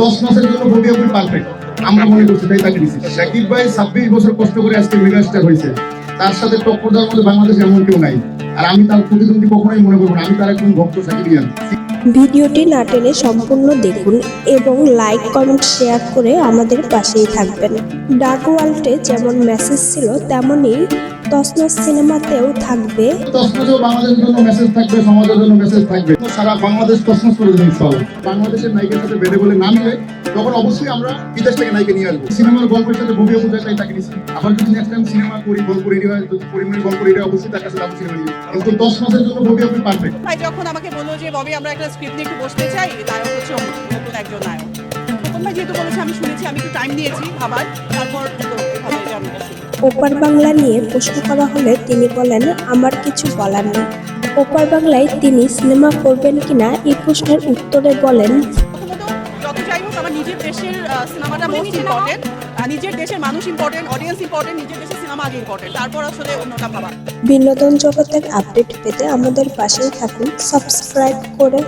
দশ মাসের জন্য পারফেক্ট আমরা মনে করছি তাই তাকে দিচ্ছি ভাই ছাব্বিশ বছর কষ্ট করে আজকে হয়েছে। তার সাথে টক্কর দেওয়ার মধ্যে এমন কেউ নাই। আর আমি তার প্রতিদ্বন্দ্বী কখনোই মনে করব না। আমি তার একজন ভক্ত ভিডিওটি না টেনে সম্পূর্ণ দেখুন এবং লাইক, কমেন্ট, শেয়ার করে আমাদের পাশেই থাকবেন। ডার্ক ওয়ার্ল্ডে যেমন মেসেজ ছিল, তেমনই তসনস সিনেমাতেও থাকবে। তসমসেও বাংলাদেশের জন্য মেসেজ থাকবে সমাজের জন্য মেসেজ থাকবে। সারা বাংলাদেশ তসমস করে দেবেন সব। বাংলাদেশের নায়িকার সাথে বেড়ে বলে না মিলে তখন অবশ্যই আমরা বিদেশ থেকে নায়িকা নিয়ে আসব। সিনেমার গল্পের সাথে ববি অপু তাই তাকে নিচ্ছি আবার যদি নেক্সট টাইম সিনেমা করি গল্প রেডি হয় যদি পরিমাণের গল্প রেডি হয় অবশ্যই তার কাছে যাব সিনেমা নিয়ে। কিন্তু দশ মাসের জন্য ববি আপনি পারফেক্ট ভাই যখন আমাকে বলল যে ববি আমরা একটা স্ক্রিপ্ট নিয়ে একটু বসতে চাই নায়ক হচ্ছে নতুন একজন নায়ক। তখন ভাই যেহেতু বলেছে আমি শুনেছি আমি একটু টাইম নিয়েছি আবার তারপর ওপার বাংলা নিয়ে প্রশ্ন করা হলে তিনি বলেন আমার কিছু বলার নেই। ওপার বাংলায় তিনি সিনেমা করবেন কিনা এই প্রশ্নের উত্তরে বলেন প্রথমত যত যাই হোক আমার নিজের দেশের সিনেমাটা মোস্ট ইম্পর্টেন্ট নিজের দেশের মানুষ ইম্পর্টেন্ট অডিয়েন্স ইম্পর্টেন্ট নিজের দেশের সিনেমা আগে ইম্পর্টেন্ট তারপর আসলে অন্যটা ভাবা। বিনোদন জগতের আপডেট পেতে আমাদের পাশেই থাকুন। সাবস্ক্রাইব করে